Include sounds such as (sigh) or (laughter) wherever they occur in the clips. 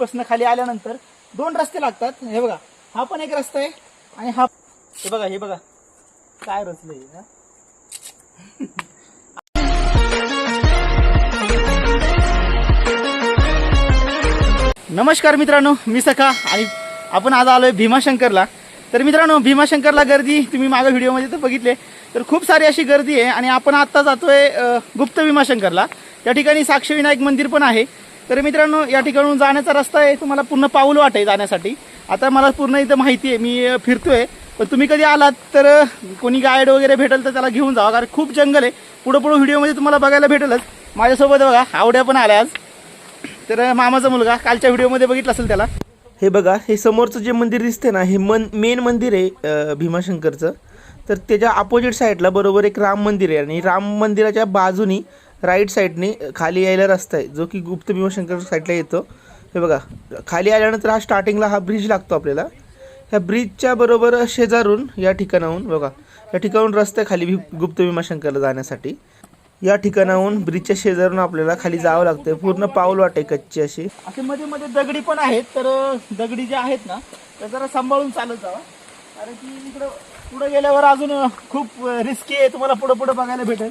पासून खाली आल्यानंतर दोन रस्ते लागतात. हे बघा हा पण एक रस्ता आहे आणि हा हे बघा हे बघा. काय रचलंय ना नमस्कार मित्रांनो मी सखा आणि आपण आज आलोय भीमाशंकरला. तर मित्रांनो भीमाशंकरला गर्दी तुम्ही मागे व्हिडिओमध्ये तर बघितले. तर खूप सारी अशी गर्दी आहे आणि आपण आत्ता जातोय गुप्त भीमाशंकरला. त्या ठिकाणी साक्षीविनायक मंदिर पण आहे. तर मित्रांनो या ठिकाणून जाण्याचा रस्ता आहे. तुम्हाला पूर्ण पाऊल वाट आहे जाण्यासाठी. आता मला पूर्ण इथं माहिती आहे. मी फिरतो फिरतोय. पण तुम्ही कधी आलात तर कोणी गाईड वगैरे भेटेल तर त्याला घेऊन जावा. कारण खूप जंगल आहे. पुढं पुढं व्हिडिओमध्ये तुम्हाला बघायला भेटेलच. माझ्यासोबत बघा आवड्या पण आल्या आज. तर मामाचा मुलगा कालच्या व्हिडिओमध्ये बघितलं असेल त्याला. हे बघा हे समोरचं जे मंदिर दिसते ना हे मन मेन मंदिर आहे भीमाशंकरचं. तर त्याच्या अपोजिट साईडला बरोबर एक राम मंदिर आहे. आणि राम मंदिराच्या बाजूनी राईट साईडने खाली यायला रस्ता आहे जो की गुप्त भीमाशंकर साईडला येतो. हे बघा खाली आल्यानंतर हा स्टार्टिंगला हा ब्रिज लागतो आपल्याला. ह्या ब्रिजच्या बरोबर शेजारून या ठिकाणाहून बघा या ठिकाणाहून रस्ता आहे खाली भी गुप्त भीमाशंकरला जाण्यासाठी. या ठिकाणाहून ब्रिजच्या शेजारून आपल्याला खाली जावं लागतं पूर्ण पाऊल वाटे कच्ची अशी. असे मध्ये मध्ये दगडी पण आहेत तर दगडी जे आहेत ना त्या जरा सांभाळून चालत जावा. कारण की इकडं पुढे गेल्यावर अजून खूप रिस्की आहे तुम्हाला पुढे पुढे बघायला भेटेल.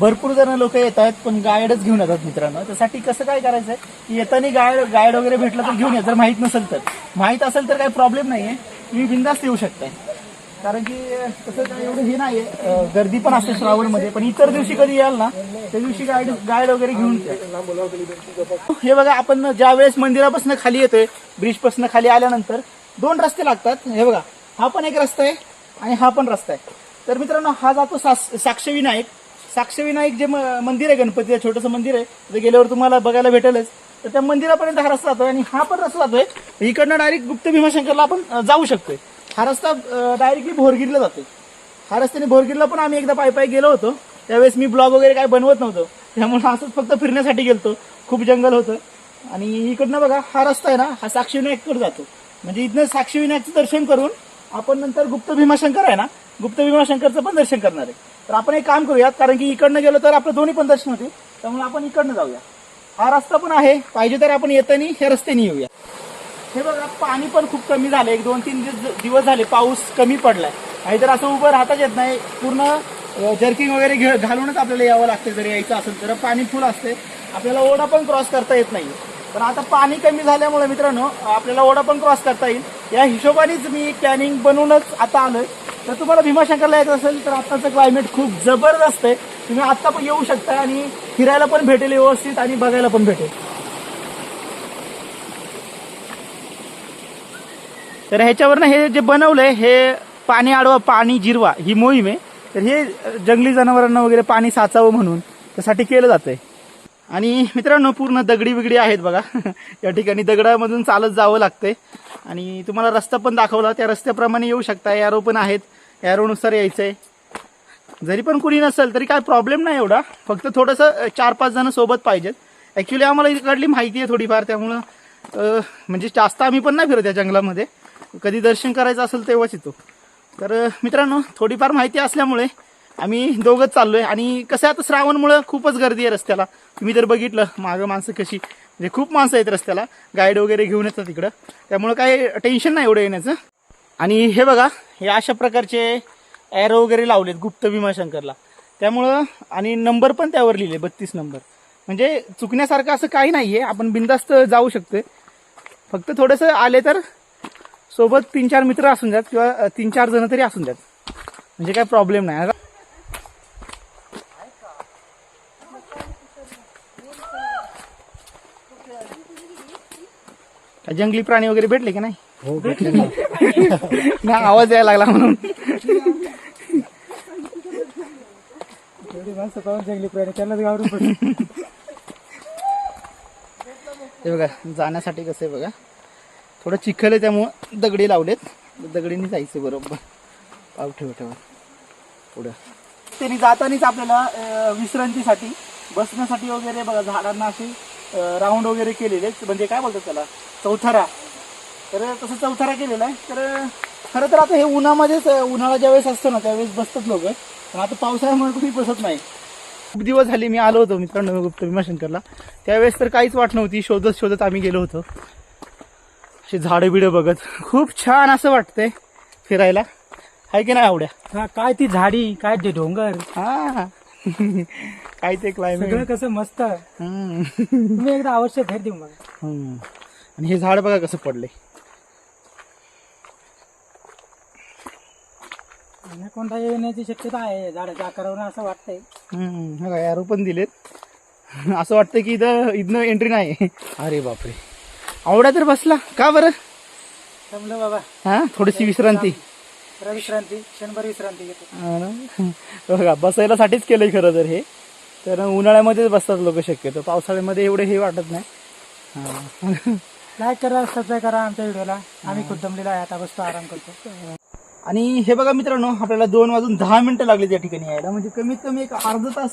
भरपूर जण लोक येत आहेत पण गाईडच घेऊन येतात मित्रांनो. त्यासाठी कसं काय करायचंय? की येताना गाईड गाईड वगैरे भेटलं तर घेऊन या जर माहीत नसेल तर. माहीत असेल तर काही प्रॉब्लेम नाहीये. तुम्ही बिंदास्त येऊ शकताय. कारण की तसं एवढं हे नाहीये. गर्दी पण असते श्रावणमध्ये पण इतर दिवशी कधी याल ना त्या दिवशी गाईड गाईड वगैरे घेऊन हे बघा आपण ज्या वेळेस मंदिरापासून खाली येतोय ब्रिजपासून खाली आल्यानंतर दोन रस्ते लागतात. हे बघा हा पण एक रस्ता आहे आणि हा पण रस्ता आहे. तर मित्रांनो हा जातो सास- साक्षविनायक साक्षविनायक जे म- मंदिर आहे गणपतीचं छोटंसं मंदिर आहे ते गेल्यावर तुम्हाला बघायला भेटेलच. तर त्या मंदिरापर्यंत हा रस्ता जातोय आणि हा पण रस्ता जातोय. इकडनं डायरेक्ट गुप्त भीमाशंकरला आपण जाऊ शकतोय. हा रस्ता डायरेक्टली भोरगिरीला जातोय. हा रस्त्याने भोरगिरीला पण आम्ही एकदा पाय पाय गेलो होतो. त्यावेळेस मी ब्लॉग वगैरे काय बनवत नव्हतो. त्यामुळे असंच फक्त फिरण्यासाठी गेलतो. खूप जंगल होतं. आणि इकडनं बघा हा रस्ता आहे ना हा साक्षीविनायककडे जातो. म्हणजे इथनं साक्षीविनायकचं दर्शन करून आपण नंतर गुप्त भीमाशंकर आहे ना गुप्त भीमाशंकरचं पण दर्शन करणार आहे. तर आपण एक काम करूयात कारण की इकडनं गेलो तर आपलं दोन्ही पण दर्शन होते त्यामुळे आपण इकडनं जाऊया. हा रस्ता पण आहे पाहिजे तर आपण येताना ह्या रस्त्याने येऊया. हे बघा पाणी पण खूप कमी झालं एक दोन तीन दिवस दिवस झाले पाऊस कमी पडलाय. नाहीतर असं उभं राहताच येत नाही पूर्ण जर्किंग वगैरे घे- घालूनच आपल्याला यावं लागते जर यायचं असेल तर. पाणी फुल असते आपल्याला ओढा पण क्रॉस करता येत नाही पण आता पाणी कमी झाल्यामुळे मित्रांनो आपल्याला ओढा पण क्रॉस करता येईल. या हिशोबानेच मी प्लॅनिंग बनवूनच आता आलोय. तर तुम्हाला भीमाशंकरला यायचं असेल तर आत्ताचं क्लायमेट खूप जबरदस्त आहे. तुम्ही आत्ता पण येऊ शकता आणि फिरायला पण भेटेल व्यवस्थित आणि बघायला पण भेटेल. तर ह्याच्यावरनं हे जे बनवलंय हे पाणी आडवा पाणी जिरवा ही मोहीम आहे. तर हे जंगली जनावरांना वगैरे पाणी साचावं म्हणून त्यासाठी केलं जातंय. आणि मित्रांनो पूर्ण दगडी बिगडी आहेत बघा. (laughs) या ठिकाणी दगडामधून चालत जावं लागतंय. आणि तुम्हाला रस्ता पण दाखवला. त्या रस्त्याप्रमाणे येऊ शकता. एरो पण आहेत. एरोनुसार यायचंय. जरी पण कुणी नसेल तरी काय प्रॉब्लेम नाही एवढा. फक्त थोडंसं चार पाच जण सोबत पाहिजेत. ॲक्च्युली आम्हाला इकडली माहिती आहे थोडीफार. त्यामुळं म्हणजे जास्त आम्ही पण नाही फिरत या जंगलामध्ये. कधी दर्शन करायचं असेल तेव्हाच येतो. तर मित्रांनो थोडीफार माहिती असल्यामुळे आम्ही दोघंच चाललोय. आणि कसं आहे आता श्रावणमुळं खूपच गर्दी आहे रस्त्याला. तुम्ही जर बघितलं मागं माणसं कशी म्हणजे खूप माणसं आहेत रस्त्याला. गाईड वगैरे घेऊन येतात तिकडं त्यामुळं काही टेन्शन नाही एवढं येण्याचं. आणि हे बघा हे अशा प्रकारचे ॲरो वगैरे लावलेत गुप्त भीमाशंकरला. त्यामुळं आणि नंबर पण त्यावर लिहिले बत्तीस नंबर म्हणजे चुकण्यासारखं असं काही नाही आहे आपण बिंदास्त जाऊ शकतोय. फक्त थोडंसं आले तर सोबत तीन चार मित्र असून द्यात किंवा तीन चार जण तरी असून द्यात. म्हणजे काय प्रॉब्लेम नाही. जंगली प्राणी वगैरे भेटले की नाही? हो भेटले. ना. आवाज यायला लागला म्हणून. जंगली प्राणी त्यांना गावरून हे बघा जाण्यासाठी कसं आहे बघा. थोडं चिखल आहे त्यामुळं दगडी लावलेत. दगडीने जायचं बरोबर. पाव ठेव ठेवा. पुढं. त्यांनी जातानीच आपल्याला विश्रांतीसाठी बसण्यासाठी वगैरे बघा झाडांना असे राऊंड वगैरे केलेले आहेत. म्हणजे काय बोलतात त्याला? चौथारा. तर तसं चौथारा केलेला आहे. तर खरं तर आता हे उन्हामध्येच उन्हाळा ज्यावेळेस असतो ना त्यावेळेस बसतात लोक. पण आता पावसाळ्यामुळे कुणी बसत नाही. खूप दिवस झाले मी आलो होतो मित्रांनो गुप्त भीमाशंकरला त्यावेळेस तर काहीच वाट नव्हती. शोधत शोधत आम्ही गेलो होतो. अशी झाडं बिडं बघत. खूप छान असं वाटतंय फिरायला. आहे की नाही आवड्या? हा काय ती झाडी काय ते डोंगर? हा. (laughs) काय ते क्लायमेट कसं मस्त. तुम्ही एकदा अवश्य भेट देऊ मला. आणि हे झाड बघा कसं पडलंय. आणि कोणता येण्याची शक्यता आहे? झाडाच्या आकारावर असं वाटतंय. हम्म. बघा यारो पण दिलेत. (laughs) असं वाटतं की इथं इथनं एंट्री नाही. अरे बापरे. आवडा तर बसला. का बरं? जमलं बाबा. हा थोडीशी विश्रांती. विश्रांती क्षणभर विश्रांती घेतो? (laughs) बघा बसायला साठीच केलंय खरं तर हे. तर उन्हाळ्यामध्येच बसतात लोक शक्यतो. पावसाळ्यामध्ये एवढे हे वाटत नाही. (laughs) लाईक करा सबस्क्राईब करा आमच्या व्हिडिओला आम्ही खुद दमलेला आहे. आता बसतो आराम करतो. आणि हे बघा मित्रांनो आपल्याला दोन वाजून दहा मिनिटं लागली त्या ठिकाणी यायला. म्हणजे कमीत कमी एक अर्धा तास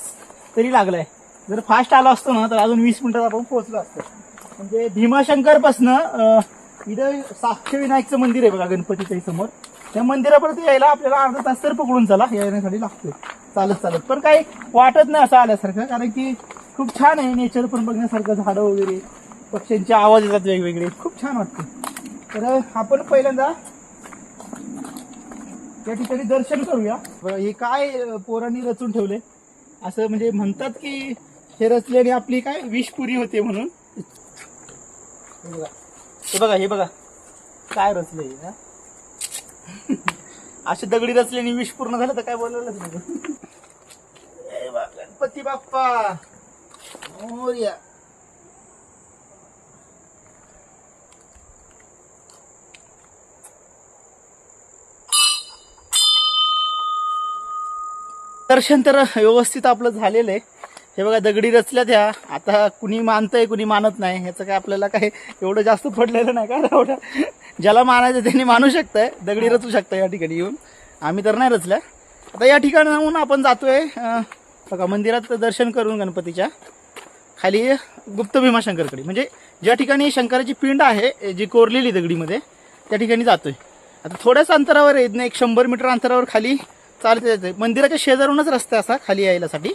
तरी लागलाय. जर फास्ट आलो असतो ना तर अजून वीस मिनिटात आपण पोहोचलो असतो. म्हणजे भीमाशंकर पासनं इथं साक्षविनायकचं मंदिर आहे बघा गणपतीच्या समोर. त्या मंदिरापर्यंत यायला आपल्याला अर्धा तास तर पकडून चला येण्यासाठी लागतोय. चालत चालत. पण काही वाटत नाही असं आल्यासारखं कारण की खूप छान आहे नेचर पण बघण्यासारखं झाडं वगैरे. पक्ष्यांचे आवाज येतात वेगवेगळे. खूप छान वाटते. तर आपण पहिल्यांदा या ठिकाणी दर्शन करूया. हे काय पोरांनी रचून ठेवले? असं म्हणजे म्हणतात की हे रचल्याने आपली काय विषपुरी होते म्हणून. हे बघा. हे बघा हे बघा. काय रचले ना असे दगडी रचल्याने विष पूर्ण झालं तर काय बोलायलाच नको. गणपती बाप्पा. मोर्या. दर्शन तर व्यवस्थित आपलं झालेलं आहे. हे बघा दगडी रचल्या त्या. आता कुणी मानतंय कुणी मानत नाही. ह्याचं काय आपल्याला काय एवढं जास्त पडलेलं नाही का? एवढं. ज्याला मानायचं त्यांनी मानू शकताय. दगडी रचू शकताय या ठिकाणी येऊन. आम्ही तर नाही रचल्या. आता या ठिकाणाहून आपण जातोय. बघा मंदिरात दर्शन करून गणपतीच्या. खाली गुप्त भीमाशंकरकडे. म्हणजे ज्या ठिकाणी शंकराची पिंड आहे जी कोरलेली दगडीमध्ये त्या ठिकाणी जातोय. आता थोड्याच अंतरावर एक शंभर मीटर अंतरावर खाली चालत यायचं मंदिराच्या शेजारूनच रस्ता असा खाली यायलासाठी.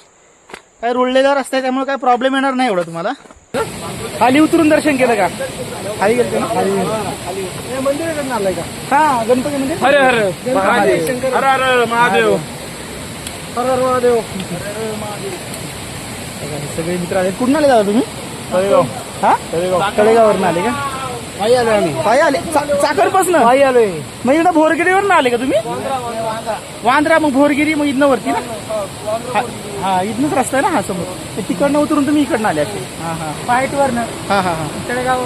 काय रुळलेला रस्ता आहे त्यामुळे काय प्रॉब्लेम येणार नाही एवढा तुम्हाला. खाली उतरून दर्शन केलं का? खाली गेलं ना? खाली मंदिराकडून आलाय का? हा गणपती हरे हरे. महादेव. हर हर महादेव. हर हर महादेव. सगळे मित्र आले कुठून आले दादा तुम्ही? तळेगाव. हा? तळेगाववरून आले का? पायी आलोय आम्ही. पायी आले. चाकरपासून? पायी आलोय. मग इकडं भोरगिरीवरून आले का तुम्ही? वांद्रा मग भोरगिरी मग इथनं वरती ना? हा- हा इथनच रस्ता आहे ना? हा समोर. ते तिकडनं उतरून तुम्ही इकडनं आले असे. हा हा. पाईट वरनं हा हा हा. तळेगाव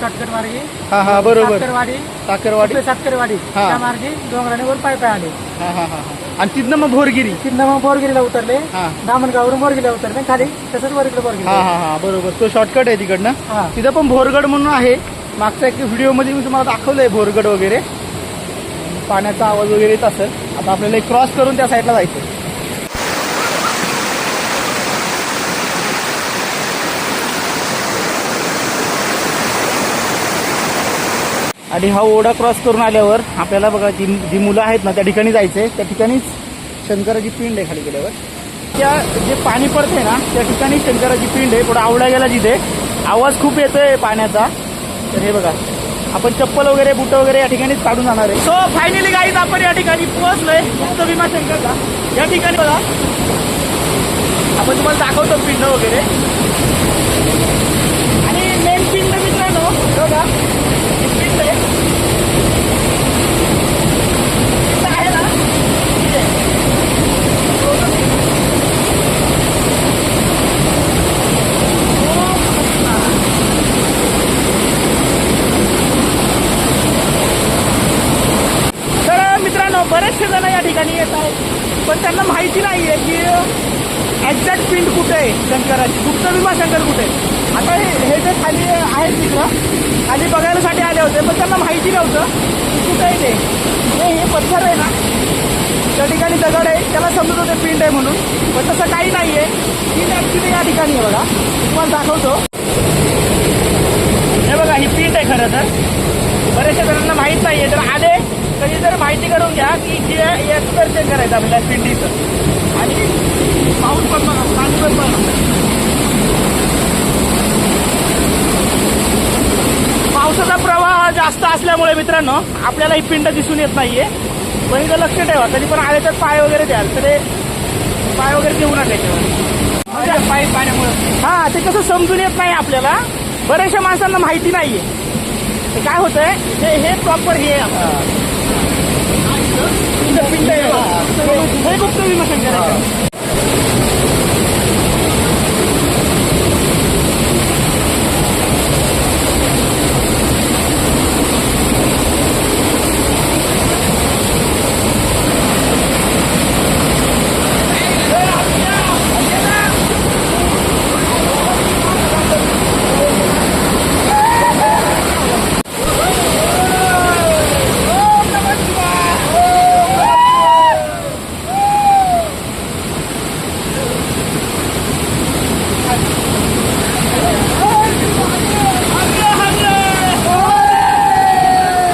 शॉर्टकट मार्गे हा हा बरोबर. सातकरवाडी. साखरवाडी सातकरवाडी. हा. त्या मार्गे डोंगराने वर पाय पाय आले. हा हा हा हा. आणि तिथनं मग भोरगिरी. तिथनं मग बोरगिरीला उतरले. हा. दामणगावरून बोरगिरीला उतरले. खाली तसंच वर इकडे हा बोरगिरी हा हा. बरोबर. तो शॉर्टकट आहे तिकडनं. हा. तिथं पण भोरगड म्हणून आहे. मागच्या एक व्हिडिओमध्ये मी तुम्हाला दाखवलंय भोरगड वगैरे. पाण्याचा आवाज वगैरे येत असेल. आता आपल्याला क्रॉस करून त्या साईडला जायचं आणि हा ओढा क्रॉस करून आल्यावर आपल्याला बघा जी जी मुलं आहेत ना त्या ठिकाणी जायचंय. त्या ठिकाणीच शंकराची पिंड आहे खाली गेल्यावर. त्या जे पाणी पडतंय ना त्या ठिकाणी शंकराची पिंड आहे. थोडा आवडा गेला जिथे. आवाज खूप येतोय पाण्याचा. तर हे बघा आपण चप्पल वगैरे बुट वगैरे या ठिकाणीच काढून जाणार आहे. सो फायनली गाईज आपण या ठिकाणी पोहोचलोय. गुप्त भीमा शंकरला या ठिकाणी बघा. आपण तुम्हाला दाखवतो पिंड वगैरे. आणि मेन पिंड मित्रांनो बघा ही पिंड आहे पिंड आहे ना इथे. तर मित्रांनो बरेचसे जण या ठिकाणी येत आहेत पण त्यांना माहिती नाही आहे की एक्झॅक्ट पिंड कुठे आहे शंकराची गुप्त विमा शंकर कुठे आहे आता हे हे जे खाली आहेत मित्र खाली बघायलासाठी आले होते पण त्यांना माहिती नव्हतं की कुठं आहे ते हे हे पत्थर आहे ना त्या ठिकाणी दगड आहे त्याला समजत होते पिंड आहे म्हणून. पण तसं काही नाही आहे पिंड ॲक्च्युली या ठिकाणी आहे बघा. तुम्हाला दाखवतो. हे बघा ही पिंड आहे खरं तर. बऱ्याचशा जणांना माहीत नाही आहे तर आले तरी जर माहिती करून घ्या की जे याचं दर्शन करायचं आपल्या पिंडीचं. आणि पाऊस पण बघा पाणी पण बघा जास्त असल्यामुळे मित्रांनो आपल्याला ही पिंड दिसून येत नाहीये. पण इथं लक्ष ठेवा कधी पण आले तर पाय वगैरे द्याल तर पाय वगैरे देऊ नका त्याच्यावर पाय पाण्यामुळे. हा ते कसं समजून येत नाही आपल्याला. बऱ्याचशा माणसांना माहिती नाहीये. ते काय होतंय हे हे प्रॉपर हे आहे. पिंड आहे बघा. हे गुप्त विमर्शन करायचं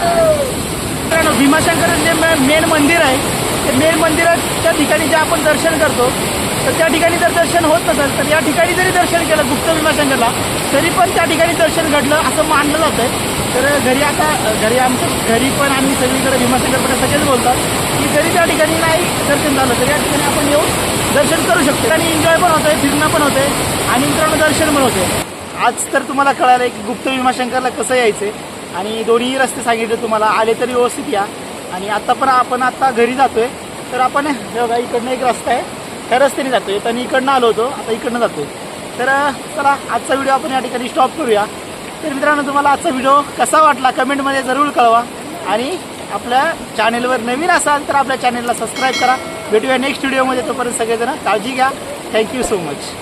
मित्रांनो भीमाशंकर जे मेन मंदिर आहे ते मेन मंदिराच्या ठिकाणी जे आपण दर्शन करतो तर त्या ठिकाणी जर दर्शन होत नसेल तर या ठिकाणी जरी दर्शन केलं गुप्त भीमाशंकरला तरी पण त्या ठिकाणी दर्शन घडलं असं मानलं जातंय. तर घरी आता घरी आमचं घरी पण आम्ही सगळीकडे भीमाशंकर सगळेच बोलतात की जरी त्या ठिकाणी नाही दर्शन झालं तरी या ठिकाणी आपण येऊन दर्शन करू शकतो. आणि एन्जॉय पण होतंय फिरणं पण होतंय आणि मित्रांनो दर्शन पण होते आज तर तुम्हाला कळालं की गुप्त भीमाशंकरला कसं यायचंय आणि दोन्ही रस्ते सांगितले तुम्हाला आले तरी व्यवस्थित या. आणि आता पण आपण आता घरी जातोय तर आपण बघा इकडनं एक रस्ता आहे. त्या रस्त्याने जातोय. तर मी इकडनं आलो होतो आता इकडनं जातोय. तर चला आजचा व्हिडिओ आपण या ठिकाणी स्टॉप करूया. तर मित्रांनो तुम्हाला आजचा व्हिडिओ कसा वाटला कमेंटमध्ये जरूर कळवा. आणि आपल्या चॅनेलवर नवीन असाल तर आपल्या चॅनेलला सबस्क्राईब करा. भेटूया नेक्स्ट व्हिडिओमध्ये तोपर्यंत सगळेजण काळजी घ्या. Thank you so much